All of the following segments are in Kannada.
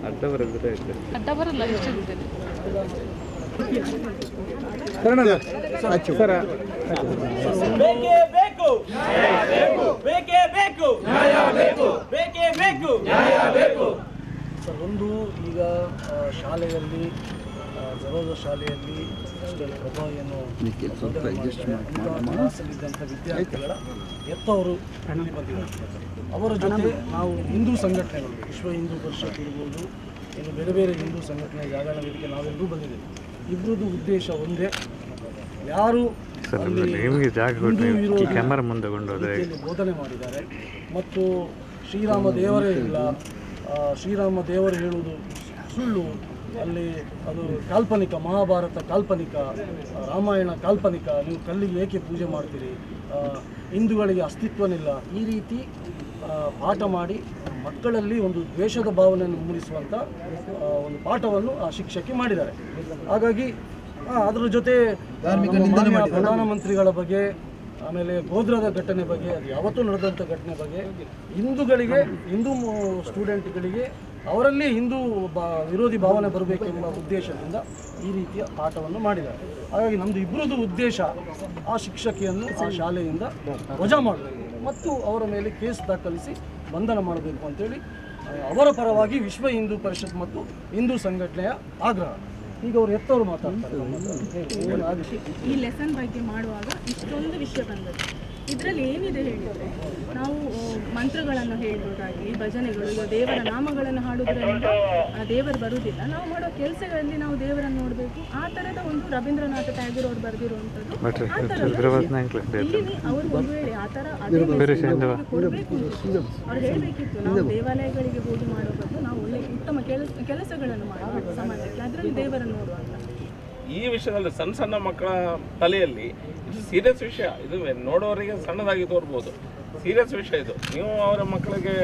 ಅಡ್ಡ ಆಯ್ತು ಅಡ್ಡ ಬರಲ್ಲ ಎಷ್ಟಿದ್ದೇನೆ ಸರ ಬೇಕೇ ಬೇಕು ಬೇಕೇ ಬೇಕು ಬೇಕೇ ಬೇಕು. ಸರ್ ಒಂದು ಈಗ ಶಾಲೆಯಲ್ಲಿ ಜರೋದ ಶಾಲೆಯಲ್ಲಿ ಇಷ್ಟೆಲ್ಲ ಪ್ರಭಾವಿಯನ್ನು ಕ್ಲಾಸಲ್ಲಿದ್ದಂಥ ವಿದ್ಯಾರ್ಥಿಗಳ ಎತ್ತವರು ಕಣ್ಣಲ್ಲಿ ಬಂದಿದ್ದಾರೆ. ಅವರ ಜೊತೆ ನಾವು ಹಿಂದೂ ಸಂಘಟನೆಗಳು ವಿಶ್ವ ಹಿಂದೂ ಪರಿಷತ್ ಇರ್ಬೋದು ಇನ್ನು ಬೇರೆ ಬೇರೆ ಹಿಂದೂ ಸಂಘಟನೆ ಜಾಗರಣ ವೇದಿಕೆ ನಾವೆಲ್ಲರೂ ಬಂದಿದ್ದೇವೆ. ಇಬ್ಬರದ್ದು ಉದ್ದೇಶ ಒಂದೇ ಯಾರು ಬೋಧನೆ ಮಾಡಿದ್ದಾರೆ. ಮತ್ತು ಶ್ರೀರಾಮ ದೇವರೇ ಇಲ್ಲ ಶ್ರೀರಾಮ ದೇವರು ಹೇಳುವುದು ಸುಳ್ಳು. ಅಲ್ಲಿ ಅದು ಕಾಲ್ಪನಿಕ ಮಹಾಭಾರತ ಕಾಲ್ಪನಿಕ ರಾಮಾಯಣ ಕಾಲ್ಪನಿಕ ನೀವು ಕಲ್ಲಿಗೆ ಏಕೆ ಪೂಜೆ ಮಾಡ್ತೀರಿ? ಹಿಂದೂಗಳಿಗೆ ಅಸ್ತಿತ್ವನಿಲ್ಲ. ಈ ರೀತಿ ಪಾಠ ಮಾಡಿ ಮಕ್ಕಳಲ್ಲಿ ಒಂದು ದ್ವೇಷದ ಭಾವನೆಯನ್ನು ಮೂಡಿಸುವಂಥ ಒಂದು ಪಾಠವನ್ನು ಆ ಶಿಕ್ಷಕಿ ಮಾಡಿದ್ದಾರೆ. ಹಾಗಾಗಿ ಅದರ ಜೊತೆ ಪ್ರಧಾನಮಂತ್ರಿಗಳ ಬಗ್ಗೆ ಆಮೇಲೆ ಗೋದ್ರದ ಘಟನೆ ಬಗ್ಗೆ, ಅದು ಯಾವತ್ತೂ ನಡೆದಂಥ ಘಟನೆ ಬಗ್ಗೆ, ಹಿಂದೂಗಳಿಗೆ, ಹಿಂದೂ ಸ್ಟೂಡೆಂಟ್ಗಳಿಗೆ ಅವರಲ್ಲಿ ಹಿಂದೂ ಬಾ ವಿರೋಧಿ ಭಾವನೆ ಬರಬೇಕೆಂಬ ಉದ್ದೇಶದಿಂದ ಈ ರೀತಿಯ ಪಾಠವನ್ನು ಮಾಡಿದ್ದಾರೆ. ಹಾಗಾಗಿ ನಮ್ಮದು ಇಬ್ಬರದ್ದು ಉದ್ದೇಶ ಆ ಶಿಕ್ಷಕಿಯನ್ನು ಆ ಶಾಲೆಯಿಂದ ವಜಾ ಮಾಡಬೇಕು ಮತ್ತು ಅವರ ಮೇಲೆ ಕೇಸ್ ದಾಖಲಿಸಿ ಬಂಧನ ಮಾಡಬೇಕು ಅಂತೇಳಿ, ಅವರ ಪರವಾಗಿ ವಿಶ್ವ ಹಿಂದೂ ಪರಿಷತ್ ಮತ್ತು ಹಿಂದೂ ಸಂಘಟನೆಯ ಆಗ್ರಹ. ಈಗ ಅವ್ರು ಎತ್ತವರು ಮಾತಾಡ್ತಾರೆ? ಈ ಲೆಸನ್ ಬಗ್ಗೆ ಮಾಡುವಾಗ ಇಷ್ಟೊಂದು ವಿಷಯ ಬಂದದ್ದು. ಇದರಲ್ಲಿ ಏನಿದೆ ಹೇಳಿದರೆ ನಾವು ಮಂತ್ರಗಳನ್ನು ಹೇಳ್ಬೋದಾಗಿ ಭಜನೆಗಳು ಈಗ ದೇವರ ನಾಮಗಳನ್ನು ಹಾಡುವುದರಿಂದ ಆ, ದೇವರು ಬರುವುದಿಲ್ಲ. ನಾವು ಮಾಡೋ ಕೆಲಸಗಳಲ್ಲಿ ನಾವು ದೇವರನ್ನು ನೋಡಬೇಕು. ಆ ಥರದ ಒಂದು ರವೀಂದ್ರನಾಥ ಟ್ಯಾಗೂರ್ ಅವರು ಬರೆದಿರುವಂಥದ್ದು ಇಲ್ಲಿ ಅವರು ಒಂದು ವೇಳೆ ಆ ಥರ ಕೊಡಬೇಕು ಅವ್ರು ಹೇಳಬೇಕಿತ್ತು ನಾವು ದೇವಾಲಯಗಳಿಗೆ ಹೋಗಿ ಮಾಡೋ ಬದಲು ನಾವು ಒಳ್ಳೆ ಉತ್ತಮ ಕೆಲಸ ಕೆಲಸಗಳನ್ನು ಮಾಡಬೇಕು ನೋಡುವಂಥ ಈ ವಿಷಯದಲ್ಲಿ ಸಣ್ಣ ಸಣ್ಣ ಮಕ್ಕಳ ತಲೆಯಲ್ಲಿ ಇದು ಸೀರಿಯಸ್ ವಿಷಯ. ಇದು ನೋಡೋರಿಗೆ ಸಣ್ಣದಾಗಿ ತೋರ್ಬೋದು. ಸೀರಿಯಸ್ ವಿಷಯ ಇದು. ನೀವು ಅವರ ಮಕ್ಕಳಿಗೆ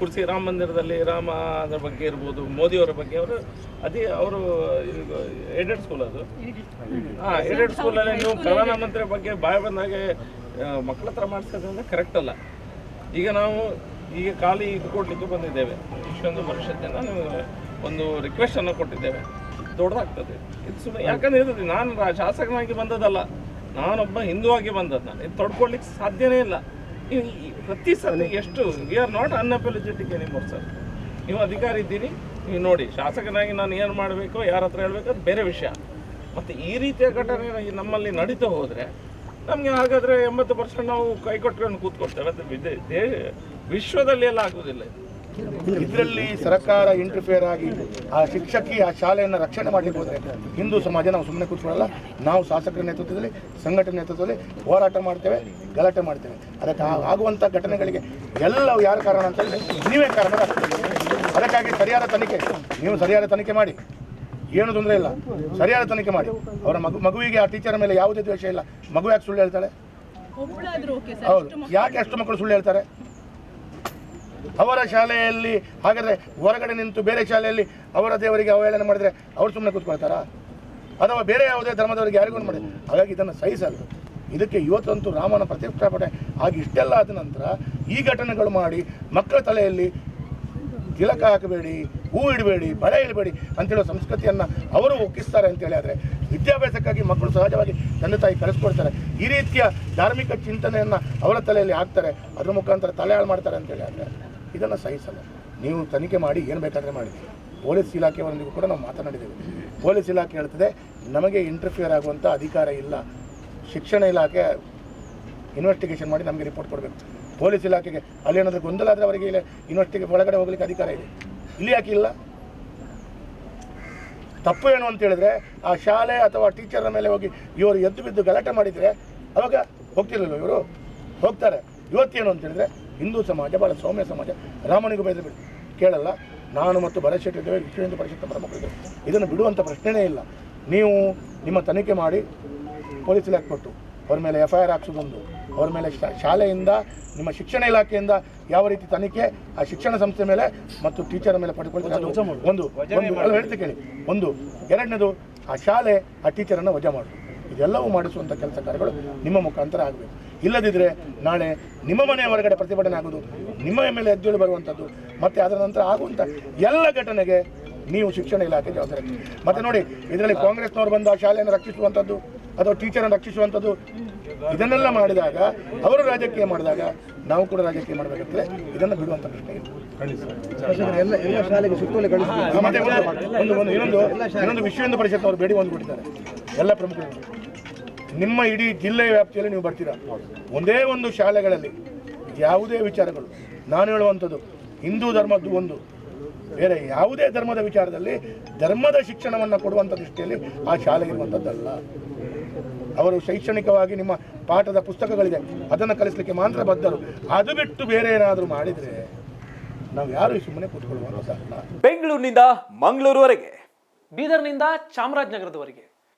ಕುರ್ಸಿ ರಾಮ ಮಂದಿರದಲ್ಲಿ ರಾಮ ಅದರ ಬಗ್ಗೆ ಇರ್ಬೋದು ಮೋದಿಯವರ ಬಗ್ಗೆ ಅವರು ಅದೇ ಅವರು ಏಡೆಡ್ ಸ್ಕೂಲ್ ಅದು. ಹಾಂ ಏಡೆಡ್ ಸ್ಕೂಲಲ್ಲಿ ನೀವು ಪ್ರಧಾನಮಂತ್ರಿ ಬಗ್ಗೆ ಬಾಯ್ ಬಂದಾಗೆ ಮಕ್ಕಳ ಹತ್ರ ಮಾಡಿಸೋದ್ರಿಂದ ಕರೆಕ್ಟ್ ಅಲ್ಲ. ಈಗ ನಾವು ಈಗ ಖಾಲಿ ಇದು ಕೊಡಲಿಕ್ಕೆ ಬಂದಿದ್ದೇವೆ. ಇಷ್ಟೊಂದು ಪರಿಷತ್ತಿನ ಒಂದು ರಿಕ್ವೆಸ್ಟನ್ನು ಕೊಟ್ಟಿದ್ದೇವೆ. ದೊಡ್ಡದಾಗ್ತದೆ. ಇದು ಸುಮ್ಮನೆ ಯಾಕಂದ್ರೆ ಇರ್ತದೆ ನಾನು ಶಾಸಕನಾಗಿ ಬಂದದಲ್ಲ ನಾನೊಬ್ಬ ಹಿಂದೂ ಆಗಿ ಬಂದದ್ದು ನಾನು ಇದು ತೊಡ್ಕೊಳ್ಲಿಕ್ಕೆ ಸಾಧ್ಯನೇ ಇಲ್ಲ. ಪ್ರತಿ ಸಲ ಎಷ್ಟು we are not unapologetic anymore sir ನೀವು ಅಧಿಕಾರಿ ಇದ್ದೀರಿ, ನೀವು ನೋಡಿ, ಶಾಸಕನಾಗಿ ನಾನು ಏನು ಮಾಡಬೇಕು, ಯಾರ ಹತ್ರ ಹೇಳ್ಬೇಕು, ಅದು ಬೇರೆ ವಿಷಯ. ಮತ್ತು ಈ ರೀತಿಯ ಘಟನೆ ನಮ್ಮಲ್ಲಿ ನಡೀತಾ ಹೋದರೆ, ನಮಗೆ ಹಾಗಾದರೆ ಎಂಬತ್ತು ಪರ್ಸೆಂಟ್ ನಾವು ಕೈ ಕೊಟ್ಕೊಂಡು ಕೂತ್ಕೊಳ್ತೇವೆ. ಅದು ವಿದೇ ವಿಶ್ವದಲ್ಲಿ ಎಲ್ಲ ಆಗುವುದಿಲ್ಲ ಇದು. ಇದರಲ್ಲಿ ಸರ್ಕಾರ ಇಂಟರ್ಫಿಯರ್ ಆಗಿ ಆ ಶಿಕ್ಷಕಿ ಆ ಶಾಲೆಯನ್ನು ರಕ್ಷಣೆ ಮಾಡಲಿಕ್ಕೆ ಹೋದರೆ ಹಿಂದೂ ಸಮಾಜ ನಾವು ಸುಮ್ಮನೆ ಕೂತ್ಕೊಳ್ಳಲ್ಲ ನಾವು ಶಾಸಕರ ನೇತೃತ್ವದಲ್ಲಿ ಸಂಘಟನೆ ನೇತೃತ್ವದಲ್ಲಿ ಹೋರಾಟ ಮಾಡ್ತೇವೆ ಗಲಾಟೆ ಮಾಡ್ತೇವೆ. ಅದಕ್ಕೆ ಆಗುವಂಥ ಘಟನೆಗಳಿಗೆ ಎಲ್ಲವೂ ಯಾರು ಕಾರಣ ಅಂತ ನೀವೇ ಕಾರಣ ಅದಕ್ಕಾಗಿ ಸರಿಯಾದ ತನಿಖೆ ನೀವು ಸರಿಯಾದ ತನಿಖೆ ಮಾಡಿ. ಏನು ತೊಂದರೆ ಇಲ್ಲ. ಸರಿಯಾದ ತನಿಖೆ ಮಾಡಿ. ಅವರ ಮಗು ಮಗುವಿಗೆ ಆ ಟೀಚರ್ ಮೇಲೆ ಯಾವುದೇ ದ್ವೇಷ ಇಲ್ಲ. ಮಗು ಯಾಕೆ ಸುಳ್ಳು ಹೇಳ್ತಾಳೆ? ಹೌದು. ಯಾಕೆ ಅಷ್ಟು ಮಕ್ಕಳು ಸುಳ್ಳು ಹೇಳ್ತಾರೆ? ಅವರ ಶಾಲೆಯಲ್ಲಿ, ಹಾಗಾದ್ರೆ ಹೊರಗಡೆ ನಿಂತು ಬೇರೆ ಶಾಲೆಯಲ್ಲಿ ಅವರ ದೇವರಿಗೆ ಅವಹೇಳನ ಮಾಡಿದ್ರೆ ಅವ್ರು ಸುಮ್ಮನೆ ಕೂತ್ಕೊಳ್ತಾರಾ? ಅಥವಾ ಬೇರೆ ಯಾವುದೇ ಧರ್ಮದವರಿಗೆ ಯಾರಿಗೂ ಮಾಡಿ ಹಾಗಾಗಿ ಇದನ್ನು ಸಹಿಸಲ್ಲ. ಇದಕ್ಕೆ ಇವತ್ತಂತೂ ರಾಮನ ಪ್ರತಿಷ್ಠಾಪನೆ ಆಗಿ ಇಷ್ಟೆಲ್ಲ ಆದ ನಂತರ ಈ ಘಟನೆಗಳು ಮಾಡಿ ಮಕ್ಕಳ ತಲೆಯಲ್ಲಿ ತಿಲಕ ಹಾಕಬೇಡಿ, ಹೂ ಇಡಬೇಡಿ, ಬಳೆ ಇಡಬೇಡಿ ಅಂತೇಳೋ ಸಂಸ್ಕೃತಿಯನ್ನು ಅವರು ಒಕ್ಕಿಸ್ತಾರೆ ಅಂತೇಳಿ ಆದರೆ ವಿದ್ಯಾಭ್ಯಾಸಕ್ಕಾಗಿ ಮಕ್ಕಳು ಸಹಜವಾಗಿ ತಂದೆ ತಾಯಿ ಕಲಿಸ್ಕೊಡ್ತಾರೆ ಈ ರೀತಿಯ ಧಾರ್ಮಿಕ ಚಿಂತನೆಯನ್ನು ಅವರ ತಲೆಯಲ್ಲಿ ಹಾಕ್ತಾರೆ. ಅದರ ಮುಖಾಂತರ ತಲೆ ಹಾಳು ಮಾಡ್ತಾರೆ ಅಂತೇಳಿ ಆದರೆ ಇದನ್ನು ಸಹಿಸಲ್ಲ. ನೀವು ತನಿಖೆ ಮಾಡಿ ಏನು ಬೇಕಾದರೆ ಮಾಡಿ. ಪೊಲೀಸ್ ಇಲಾಖೆಯವರೊಂದಿಗೂ ಕೂಡ ನಾವು ಮಾತನಾಡಿದ್ದೇವೆ. ಪೊಲೀಸ್ ಇಲಾಖೆ ಹೇಳ್ತದೆ, ನಮಗೆ ಇಂಟರ್ಫಿಯರ್ ಆಗುವಂಥ ಅಧಿಕಾರ ಇಲ್ಲ. ಶಿಕ್ಷಣ ಇಲಾಖೆ ಇನ್ವೆಸ್ಟಿಗೇಷನ್ ಮಾಡಿ ನಮಗೆ ರಿಪೋರ್ಟ್ ಕೊಡಬೇಕು. ಪೊಲೀಸ್ ಇಲಾಖೆಗೆ ಅಲ್ಲಿ ಏನಾದರೂ ಗೊಂದಲ ಆದರೆ ಅವರಿಗೆ ಇಲ್ಲಿ ಇನ್ವೆಸ್ಟಿಗೆ ಒಳಗಡೆ ಹೋಗ್ಲಿಕ್ಕೆ ಅಧಿಕಾರ ಇದೆ. ಇಲ್ಲಿ ಯಾಕೆ ಇಲ್ಲ? ತಪ್ಪು ಏನು ಅಂತ ಹೇಳಿದ್ರೆ, ಆ ಶಾಲೆ ಅಥವಾ ಟೀಚರ್ನ ಮೇಲೆ ಹೋಗಿ ಇವರು ಎದ್ದು ಬಿದ್ದು ಗಲಾಟೆ ಮಾಡಿದರೆ ಅವಾಗ ಹೋಗ್ತಿರಲಿಲ್ಲ ಇವರು? ಹೋಗ್ತಾರೆ. ಇವತ್ತೇನು ಅಂತ ಹೇಳಿದ್ರೆ ಹಿಂದೂ ಸಮಾಜ ಭಾಳ ಸೌಮ್ಯ ಸಮಾಜ ರಾಮನಿಗೂ ಬೈದು ಬಿಡಿ. ಕೇಳಲ್ಲ. ನಾನು ಮತ್ತು ಭರತ್ ಶೆಟ್ಟಿ ಇದ್ದೇವೆ ವಿಶ್ವ ಹಿಂದೂ ಪರಿಷತ್ ಪರ ಇದನ್ನು ಬಿಡುವಂಥ ಪ್ರಶ್ನೆಯೇ ಇಲ್ಲ. ನೀವು ನಿಮ್ಮ ತನಿಖೆ ಮಾಡಿ ಪೊಲೀಸ್ ಇಲಾಖೆ ಕೊಟ್ಟು ಅವ್ರ ಮೇಲೆ ಎಫ್ ಐ ಆರ್ ಹಾಕ್ಸೋದೊಂದು ಅವ್ರ ಮೇಲೆ ಶಾಲೆಯಿಂದ ನಿಮ್ಮ ಶಿಕ್ಷಣ ಇಲಾಖೆಯಿಂದ ಯಾವ ರೀತಿ ತನಿಖೆ ಆ ಶಿಕ್ಷಣ ಸಂಸ್ಥೆ ಮೇಲೆ ಮತ್ತು ಟೀಚರ್ ಮೇಲೆ ಪಡ್ಕೊಳ್ತೀವಿ ಒಂದು ಒಂದು ಹೇಳ್ತೀವಿ ಕೇಳಿ. ಒಂದು ಎರಡನೇದು ಆ ಶಾಲೆ ಆ ಟೀಚರನ್ನು ವಜಾ ಮಾಡು ಇದೆಲ್ಲವೂ ಮಾಡಿಸುವಂಥ ಕೆಲಸ ಕಾರ್ಯಗಳು ನಿಮ್ಮ ಮುಖಾಂತರ ಆಗಬೇಕು. ಇಲ್ಲದಿದ್ದರೆ ನಾಳೆ ನಿಮ್ಮ ಮನೆಯ ಹೊರಗಡೆ ಪ್ರತಿಭಟನೆ ಆಗೋದು ನಿಮ್ಮ ಮೇಲೆ ಎದ್ದೇಳಿ ಬರುವಂಥದ್ದು ಮತ್ತು ಅದರ ನಂತರ ಆಗುವಂಥ ಎಲ್ಲ ಘಟನೆಗೆ ನೀವು ಶಿಕ್ಷಣ ಇಲಾಖೆ ಜವಾಬ್ದಾರಿ ಮತ್ತೆ ನೋಡಿ ಇದರಲ್ಲಿ ಕಾಂಗ್ರೆಸ್ನವರು ಬಂದು ಆ ಶಾಲೆಯನ್ನು ರಕ್ಷಿಸುವಂಥದ್ದು ಅಥವಾ ಟೀಚರನ್ನು ರಕ್ಷಿಸುವಂಥದ್ದು ಇದನ್ನೆಲ್ಲ ಮಾಡಿದಾಗ ಅವರು ರಾಜಕೀಯ ಮಾಡಿದಾಗ ನಾವು ಕೂಡ ರಾಜಕೀಯ ಮಾಡಬೇಕಾಗ್ತದೆ. ಇದನ್ನು ಬಿಡುವಂಥ ಪ್ರಶ್ನೆ ಇದೆ. ಎಲ್ಲ ಎಲ್ಲ ಶಾಲೆಗೆ ಸುತ್ತೋಲೆ ಆ, ಒಂದು ಇನ್ನೊಂದು ಇನ್ನೊಂದು ವಿಶ್ವ ಹಿಂದೂ ಪರಿಷತ್ನವರು ಬೇಡಿ ಒಂದು ಕೊಟ್ಟಿದ್ದಾರೆ ಎಲ್ಲ ಪ್ರಮುಖರು. ನಿಮ್ಮ ಇಡೀ ಜಿಲ್ಲೆ ವ್ಯಾಪ್ತಿಯಲ್ಲಿ ನೀವು ಬರ್ತೀರಾ? ಒಂದೇ ಒಂದು ಶಾಲೆಗಳಲ್ಲಿ ಯಾವುದೇ ವಿಚಾರಗಳು. ನಾನು ಹೇಳುವಂಥದ್ದು, ಹಿಂದೂ ಧರ್ಮದ್ದು ಒಂದು. ಬೇರೆ ಯಾವುದೇ ಧರ್ಮದ ವಿಚಾರದಲ್ಲಿ ಧರ್ಮದ ಶಿಕ್ಷಣವನ್ನು ಕೊಡುವಂಥ ದೃಷ್ಟಿಯಲ್ಲಿ ಆ ಶಾಲೆ ಇರುವಂಥದ್ದಲ್ಲ. ಅವರು ಶೈಕ್ಷಣಿಕವಾಗಿ ನಿಮ್ಮ ಪಾಠದ ಪುಸ್ತಕಗಳಿದೆ, ಅದನ್ನು ಕಲಿಸಲಿಕ್ಕೆ ಮಾತ್ರ ಬದ್ಧರು. ಅದು ಬಿಟ್ಟು ಬೇರೆ ಏನಾದರೂ ಮಾಡಿದರೆ ನಾವು ಯಾರು ಸುಮ್ಮನೆ ಕೂತ್ಕೊಳ್ಳುವಂಥದ್ದಲ್ಲ ಬೆಂಗಳೂರಿನಿಂದ ಮಂಗಳೂರುವರೆಗೆ, ಬೀದರ್ನಿಂದ ಚಾಮರಾಜನಗರದವರೆಗೆ.